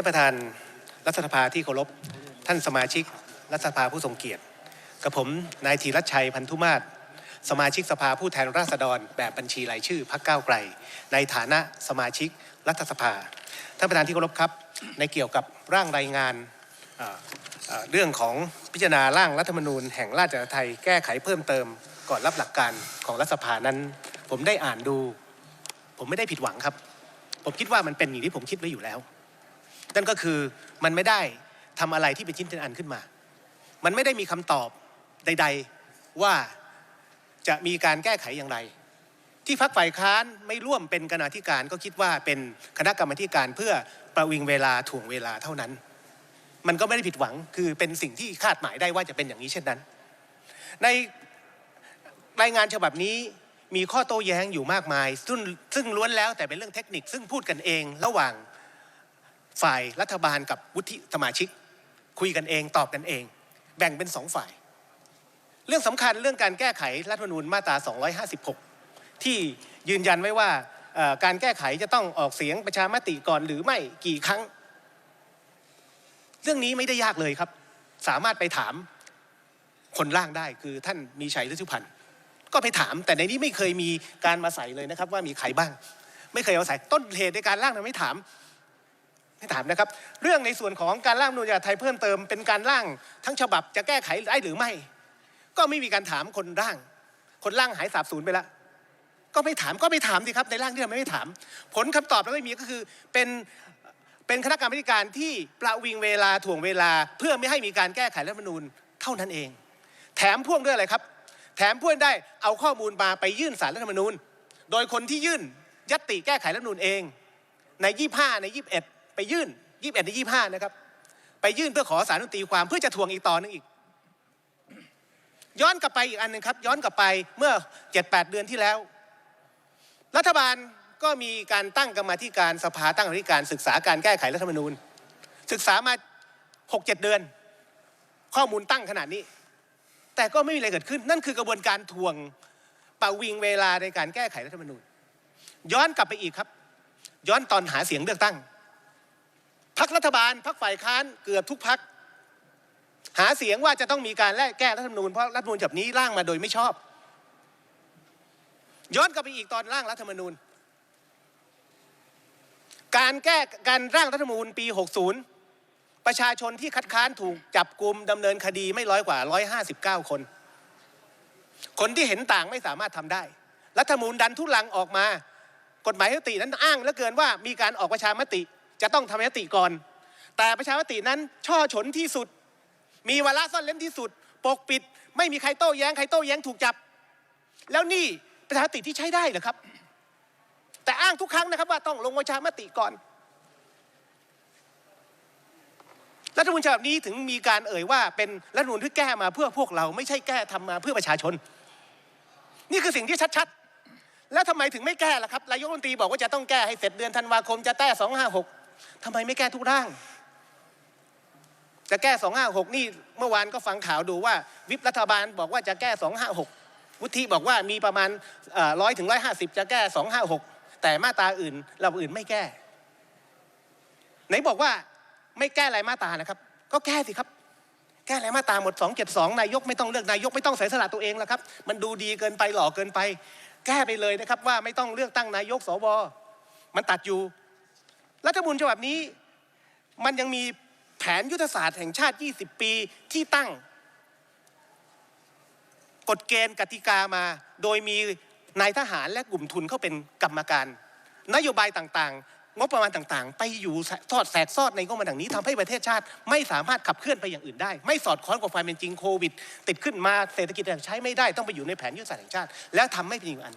านประธานรัฐสภาที่เคารพท่านสมาชิกรัฐสภาผู้ทรงเกียรติกับผมนายธีรชัยพันธุมาศสมาชิกสภาผู้แทนราษฎร แบบบัญชีรายชื่อพักก้าวไกล ในฐานะสมาชิกรัฐสภา ท่านประธานที่เคารพครับ ในเกี่ยวกับร่างรายงานเรื่องของพิจารณาร่างรัฐธรรมนูญ แห่งราชอาณาไทยแก้ไขเพิ่มเติม ก่อนรับหลักการของรัฐสภานั้น ผมได้อ่านดู ผมไม่ได้ผิดหวังครับ ผมคิดว่ามันเป็นอย่างที่ผมคิดไว้อยู่แล้ว นั่นก็คือมันไม่ได้ทำอะไรที่เป็นชิ้นเป็นอันขึ้นมา มันไม่ได้มีคำตอบใด ๆว่าจะมีการแก้ไขอย่างไร ที่พักฝ่ายค้านไม่ร่วมเป็นคณะธิการก็คิดว่าเป็นคณะกรรมการเพื่อประวิงเวลาถ่วงเวลาเท่านั้น มันก็ไม่ได้ผิดหวังคือเป็นสิ่งที่คาดหมายได้ว่าจะเป็นอย่างนี้เช่นนั้น ในรายงานฉบับนี้มีข้อโต้แย้งอยู่มากมาย ซึ่งซึ่งล้วนแล้วแต่เป็นเรื่องเทคนิคซึ่งพูดกันเองระหว่าง ฝ่ายรัฐบาลกับวุฒิสมาชิก คุยกันเองตอบกันเอง แบ่งเป็นสองฝ่าย เรื่องสำคัญเรื่องการแก้ไขรัฐธรรมนูญมาตรา 256 ที่ยืนยันไว้ว่าการแก้ไขจะต้องออกเสียงประชามติก่อนหรือไม่กี่ครั้ง เรื่องนี้ไม่ได้ยากเลยครับ สามารถไปถามคนร่างได้คือท่านมีชัยฤชุพันธ์ก็ไปถาม แต่ในนี้ไม่เคยมีการมาใส่เลยนะครับ ว่ามีใครบ้าง ไม่เคยเอาใส่ต้นเหตุในการร่างนั้นไม่ถาม ไม่ถามนะครับ เรื่องในส่วนของการร่างรัฐธรรมนูญฉบับไทยเพิ่มเติมเป็นการร่างทั้งฉบับจะแก้ไขได้หรือไม่ ก็ไม่มีการถามคนร่าง คนร่างหายสาบสูญไปแล้วก็ไม่ถามก็ไม่ถามสิครับในร่างที่เราไม่ถาม ผลคำตอบเราไม่มีก็คือเป็นเป็นคณะกรรมการที่ประวิงเวลาถ่วงเวลา เพื่อไม่ให้มีการแก้ไขรัฐธรรมนูญเท่านั้นเอง แถมพ่วงด้วยอะไรครับ แถมพ่วงได้เอาข้อมูลมาไปยื่นสารรัฐธรรมนูญ โดยคนที่ยื่นยัตติแก้ไขรัฐธรรมนูญเอง ใน 25 ใน 21 ไปยื่น21ใน25นะครับ ไปยื่นเพื่อขอสารนุนตีความเพื่อจะทวงอีกต่อหนึงอีก ย้อนกลับไปอีกอันหนึ่งครับ ย้อนกลับไปเมื่อ7-8เดือนที่แล้ว รัฐบาลก็มีการตั้งกรรมธิการสภาตั้งกรรมธิการศึกษาการแก้ไขรัฐธรรมนูญ ศึกษามา6-7เดือน ข้อมูลตั้งขนาดนี้ แต่ก็ไม่มีอะไรเกิดขึ้น นั่นคือกระบวนการทวงประวิงเวลาในการแก้ไขรัฐธรรมนูญ ย้อนกลับไปอีกครับ ย้อนตอนหาเสียงเลือกตั้ง พักรัฐบาลพักฝ่ายค้านเกือบทุกพักหาเสียงว่าจะต้องมีการแก้รัฐธรรมนูญเพราะรัฐธรรมนูญฉบับนี้ร่างมาโดยไม่ชอบ ย้อนกลับไปอีกตอนร่างรัฐธรรมนูญ การแก้การร่างรัฐธรรมนูญปี 60 ประชาชนที่คัดค้านถูกจับกลุ่มดำเนินคดีไม่ร้อยกว่า 159 คน คนที่เห็นต่างไม่สามารถทำได้ รัฐธรรมนูญดันทุลังออกมา กฎหมายยตินั้นอ้างเหลือเกินว่ามีการออกประชามติ จะต้องทำยติก่อน แต่ประชามตินั้นช่อฉนที่สุด มีวาระซ่อนเล้นที่สุด ปกปิด ไม่มีใครโต้แย้งใครโต้แย้งถูกจับ แล้วนี่ประชามติที่ใช้ได้เหรอครับ แต่อ้างทุกครั้งนะครับว่าต้องลงประชามติก่อนรัฐมนูญฉบับนี้ถึงมีการเอ่ยว่าเป็นรัฐมนูญที่แก้มาเพื่อพวกเราไม่ใช่แก้ทำมาเพื่อประชาชน นี่คือสิ่งที่ชัดๆ แล้วทำไมถึงไม่แก้ล่ะครับนายกรัฐมนตรีบอกว่าจะต้องแก้ให้เสร็จเดือนธันวาคมจะแก้สองห้าหก ทำไมไม่แก้ทุกร่าง จะแก้สองห้าหกนี่เมื่อวานก็ฟังข่าวดูว่า วิปรัฐบาลบอกว่าจะแก้สองห้าหกวุฒิบอกว่ามีประมาณร้อยถึงร้อยห้าสิบจะแก้สองห้าหกแต่มาตราอื่นเราอื่นไม่แก้ ไหนบอกว่าไม่แก้รายมาตรานะครับ ก็แก้สิครับแก้รายมาตราหมด 2 7 2 นายกไม่ต้องเลือกนายกไม่ต้องเสียสละตัวเองแล้วครับ มันดูดีเกินไปหล่อเกินไป แก้ไปเลยนะครับว่าไม่ต้องเลือกตั้งนายกสวมันตัดอยู่ รัฐมนูญฉบับนี้ มันยังมีแผนยุทธศาสตร์แห่งชาติ 20 ปีที่ตั้ง กฎเกณฑ์กติกามา โดยมีนายทหารและกลุ่มทุนเข้าเป็นกรรมการ นโยบายต่างๆ งบประมาณต่างๆ ไปอยู่ทอดแสกซอดในงบประมาณอย่างนี้ทำให้ประเทศชาติ ไม่สามารถขับเคลื่อนไปอย่างอื่นได้ ไม่สอดคล้องกับความเป็นจริงโควิด ติดขึ้นมาเศรษฐกิจใช้ไม่ได้ต้องไปอยู่ในแผนยุทธศาสตร์แห่งชาติ แล้วทำไม่เป็นจริงอัน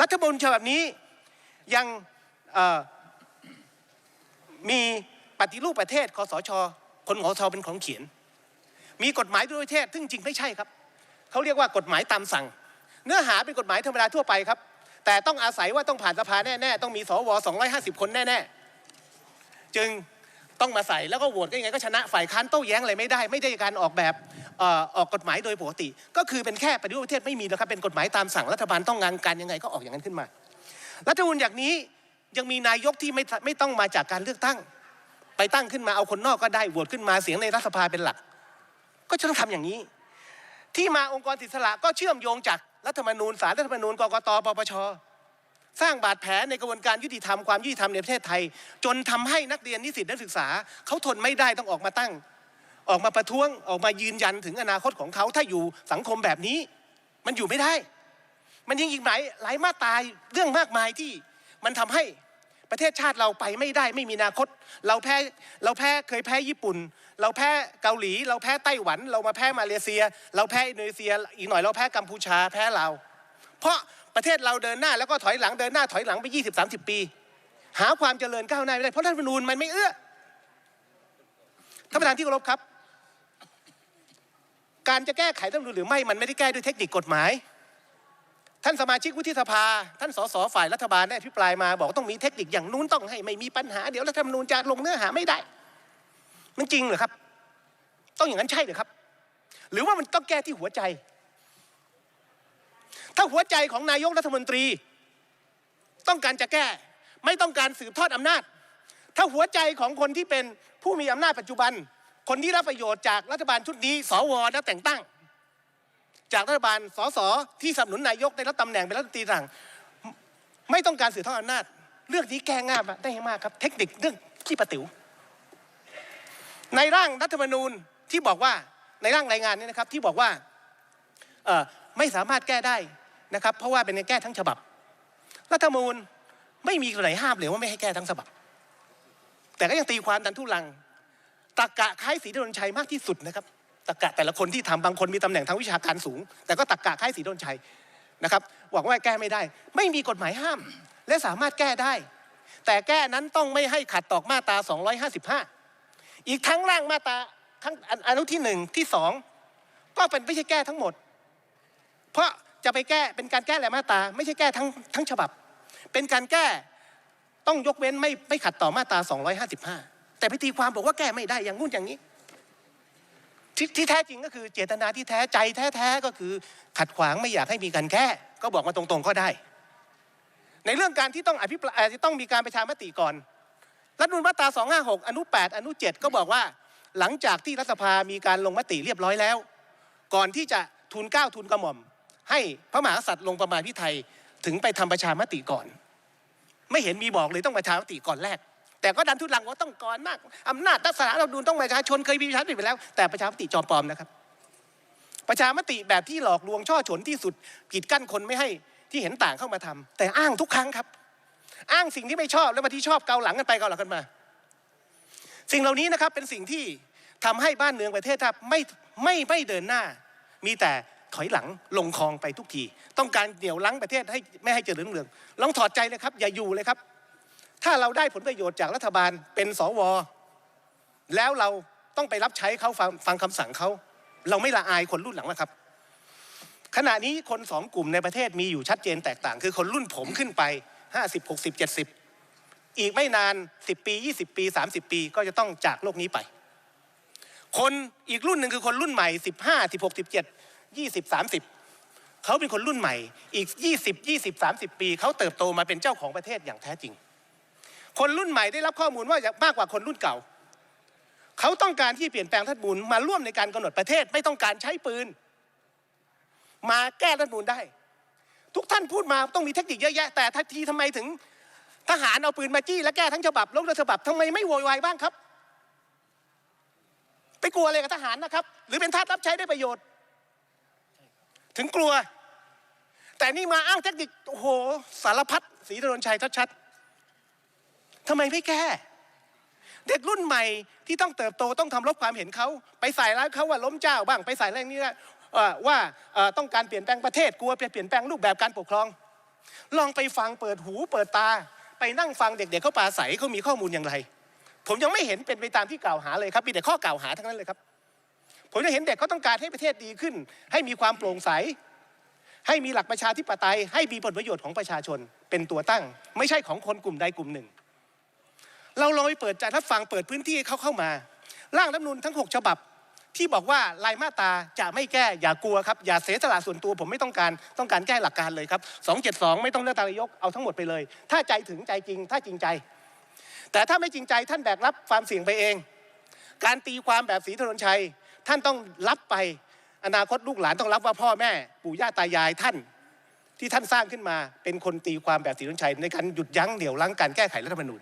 รัฐธรรมนูญฉบับนี้ยังเอ่อ มีปฏิรูปประเทศคอสช คนของชเป็นของเขียน มีกฎหมายด้วยประเทศซึ่งจริงไม่ใช่ครับเขาเรียกว่ากฎหมายตามสั่ง เนื้อหาเป็นกฎหมายธรรมดาทั่วไปครับ แต่ต้องอาศัยว่าต้องผ่านสภาแน่ๆต้องมีสว250 คนแน่ๆจึงต้องมาใส่แล้วก็โหวตก็ยังไงก็ชนะฝ่ายค้านโต้แย้งอะไรไม่ได้ ไม่ได้การออกแบบออออกกฎหมายโดยปกติ ก็คือเป็นแค่ปฏิรูปประเทศไม่มีนะครับเป็นกฎหมายตามสั่งรัฐบาลต้องงานการยังไงก็ออกอย่างนั้นขึ้นมา รัฐธรรมนูญอย่างนี้ ยังมีนายกที่ไม่ไม่ต้องมาจากการเลือกตั้ง ไปตั้งขึ้นมาเอาคนนอกก็ได้โหวตขึ้นมาเสียงในรัฐสภาเป็นหลัก ก็จะต้องทำอย่างนี้ ที่มาองค์กรอิสระก็เชื่อมโยงจากรัฐธรรมนูญสารรัฐธรรมนูญกกตปปชสร้างบาดแผลในกระบวนการยุติธรรมความยุติธรรมในประเทศไทย จนทำให้นักเรียนนิสิตนักศึกษาเขาทนไม่ได้ต้องออกมาตั้ง ออกมาประท้วงออกมายืนยันถึงอนาคตของเขาถ้าอยู่สังคมแบบนี้ มันอยู่ไม่ได้ มันยังอีกหลายหลายมาตราเรื่องมากมายที่ มันทำให้ประเทศชาติเราไปไม่ได้ไม่มีอนาคต เราแพ้เราแพ้เคยแพ้ญี่ปุ่น เราแพ้เกาหลี เราแพ้ไต้หวัน เรามาแพ้มาเลเซีย เราแพ้อินโดนีเซีย อีกหน่อยเราแพ้กัมพูชาแพ้เราวเพราะประเทศเราเดินหน้าแล้วก็ถอยหลังเดินหน้าถอยหลังไป 20 30 ปี หาความเจริญก้าวหน้าไม่ได้เพราะรัฐธรรมนูญมันไม่เอื้อท่านประธานที่เคารพครับ การจะแก้ไขรัฐธรรมนูญหรือไม่มันไม่ได้แก้ด้วยเทคนิคกฎหมาย ท่านสมาชิกวุฒิสภา ท่านสสฝ่ายรัฐบาลได้อภิปรายมาบอกต้องมีเทคนิคอย่างนู้นต้องให้ไม่มีปัญหาเดี๋ยวรัฐธรรมนูญจะลงเนื้อหาไม่ได้ มันจริงเหรอครับ ต้องอย่างนั้นใช่เหรอครับ หรือว่ามันต้องแก้ที่หัวใจ ถ้าหัวใจของนายกรัฐมนตรี ต้องการจะแก้ ไม่ต้องการสืบทอดอำนาจ ถ้าหัวใจของคนที่เป็นผู้มีอำนาจปัจจุบัน คนที่รับประโยชน์จากรัฐบาลชุดนี้ สวนักแต่งตั้ง จากรัฐบาลสสที่สนับสนุนนายกได้รับตำแหน่งเป็นรัฐมนตรีต่างไม่ต้องการสืบทอดอำนาจ เรื่องนี้แก้ง่ายได้มากครับ เทคนิคเรื่องขี้ประติ๋วในร่างรัฐธรรมนูญที่บอกว่าในร่างรายงานนี้นะครับที่บอกว่าไม่สามารถแก้ได้นะครับ เพราะว่าเป็นการแก้ทั้งฉบับ รัฐธรรมนูญไม่มีไหนห้ามเลยว่าไม่ให้แก้ทั้งฉบับ แต่ก็ยังตีความดันทุลังตรกกะคล้ายศรีดนชัยมากที่สุดนะครับ ตรกะแต่ละคนที่ทำบางคนมีตำแหน่งทางวิชาการสูง แต่ก็ตรกกะคล้ายศรีดนชัยนะครับหวังว่าแก้ไม่ได้ ไม่มีกฎหมายห้าม และสามารถแก้ได้ แต่แก้นั้นต้องไม่ให้ขัดต่อมาตรา 255 อีกทั้งร่างมาตราทั้งอนุที่หนึ่งที่สองก็เป็นไม่ใช่แก้ทั้งหมด เพราะจะไปแก้เป็นการแก้แหละมาตราไม่ใช่แก้ทั้งทั้งฉบับ เป็นการแก้ต้องยกเว้นไม่ไม่ขัดต่อมาตรา 255 แต่ไปตีความบอกว่าแก้ไม่ได้อย่างงู้นอย่างนี้ ทที่แท้จริงก็คือเจตนาที่แท้ใจแท้ๆก็คือขัดขวางไม่อยากให้มีการแก้ ก็บอกมาตรงๆก็ได้ ในเรื่องการที่ต้องอภิปรายที่ต้องมีการประชามติก่อนรัฐธรรมนูญมาตรา 256 อนุ 8 อนุ 7 ก็บอกว่า หลังจากที่รัฐสภามีการลงมติเรียบร้อยแล้ว ก่อนที่จะทูลเก้าทูลกระหม่อม ให้พระมหากษัตริย์ลงประมาณพิไทยถึงไปทำประชามติก่อน ไม่เห็นมีบอกเลยต้องประชามติก่อนแรก แต่ก็ดันทุลังว่าต้องก่อนมากอำนาจรัฐสภาเราดูต้องประชาชนเคยมีประชามติไปแล้ว แต่ประชามติจอมปลอมนะครับ ประชามติแบบที่หลอกลวงช่อฉนที่สุดกีดกั้นคนไม่ให้ที่เห็นต่างเข้ามาทำแต่อ้างทุกครั้งครับ อ้างสิ่งที่ไม่ชอบแล้วมาที่ชอบเกาหลังกันไปเกาหลังกันมา สิ่งเหล่านี้นะครับเป็นสิ่งที่ทำให้บ้านเมืองประเทศถ้าไม่ไม่ไม่เดินหน้า มีแต่ถอยหลังลงคลองไปทุกที ต้องการเหนี่ยวลังประเทศให้ไม่ให้เจริญเรืองลองถอดใจเลยครับ อย่าอยู่เลยครับ ถ้าเราได้ผลประโยชน์จากรัฐบาลเป็นสว แล้วเราต้องไปรับใช้เขาฟังฟังคำสั่งเขาเราไม่ละอายคนรุ่นหลังนะครับ ขณะนี้คนสองกลุ่มในประเทศมีอยู่ชัดเจนแตกต่าง คือคนรุ่นผมขึ้นไป 50 60 70 อีกไม่นาน 10 ปี 20 ปี 30 ปีก็จะต้องจากโลกนี้ไป คนอีกรุ่นหนึ่งคือคนรุ่นใหม่ 15 16 17 20 30 เขาเป็นคนรุ่นใหม่อีก 20 20 30 ปี เขาเติบโตมาเป็นเจ้าของประเทศอย่างแท้จริง คนรุ่นใหม่ได้รับข้อมูลว่ามากกว่าคนรุ่นเก่า เขาต้องการที่เปลี่ยนแปลงรัฐมนูญมาร่วมในการกำหนดประเทศไม่ต้องการใช้ปืน มาแก้รัฐมนูญได้ ทุกท่านพูดมาต้องมีเทคนิคเยอะแยะแต่ทัทีทำไมถึงทหารเอาปืนมาจี้และแก้ทั้งฉบับลบทั้งฉบับทำไมไม่โวยวายบ้างครับ ไปกลัวอะไรกับทหารนะครับ หรือเป็นทาสรับใช้ได้ประโยชน์ ถึงกลัว แต่นี่มาอ้างเทคนิคโอ้โหสารพัดสีถนนชัยชัดๆ ทำไมไม่แก้ เด็กรุ่นใหม่ที่ต้องเติบโตต้องทำลบความเห็นเขาไปใส่ร้ายเขาว่าล้มเจ้าบ้างไปใส่เรื่องนี้นะเอ่อว่าต้องการเปลี่ยนแปลงประเทศกลัวเปลี่ยนแปลงรูปแบบการปกครอง ลองไปฟังเปิดหูเปิดตา ไปนั่งฟังเด็กๆเขาปราศัยเขามีข้อมูลอย่างไร ผมยังไม่เห็นเป็นไปตามที่กล่าวหาเลยครับมีแต่ข้อกล่าวหาทั้งนั้นเลยครับ ผมจะเห็นเด็กเขาต้องการให้ประเทศดีขึ้น ให้มีความโปร่งใส ให้มีหลักประชาธิปไตย ให้มีผลประโยชน์ของประชาชนเป็นตัวตั้ง ไม่ใช่ของคนกลุ่มใดกลุ่มหนึ่ง เราลองไปเปิดใจรับฟังเปิดพื้นที่เขาเข้ามา ร่างรัฐมนูญทั้ง 6 ฉบับ ที่บอกว่ารายมาตราจะไม่แก้อย่ากลัวครับอย่าเสียสละส่วนตัวผมไม่ต้องการต้องการแก้หลักการเลยครับ 272 ไม่ต้องเลือกตานายกเอาทั้งหมดไปเลย ถ้าใจถึงใจจริงถ้าจริงใจ แต่ถ้าไม่จริงใจท่านแบกรับความเสี่ยงไปเอง การตีความแบบศรีถนนชัย ท่านต้องรับไปอนาคตลูกหลานต้องรับว่าพ่อแม่ปู่ย่าตายายท่านที่ท่านสร้างขึ้นมาเป็นคนตีความแบบศรีถนนชัยในการหยุดยั้งเหนี่ยวรั้งการแก้ไขรัฐธรรมนูญ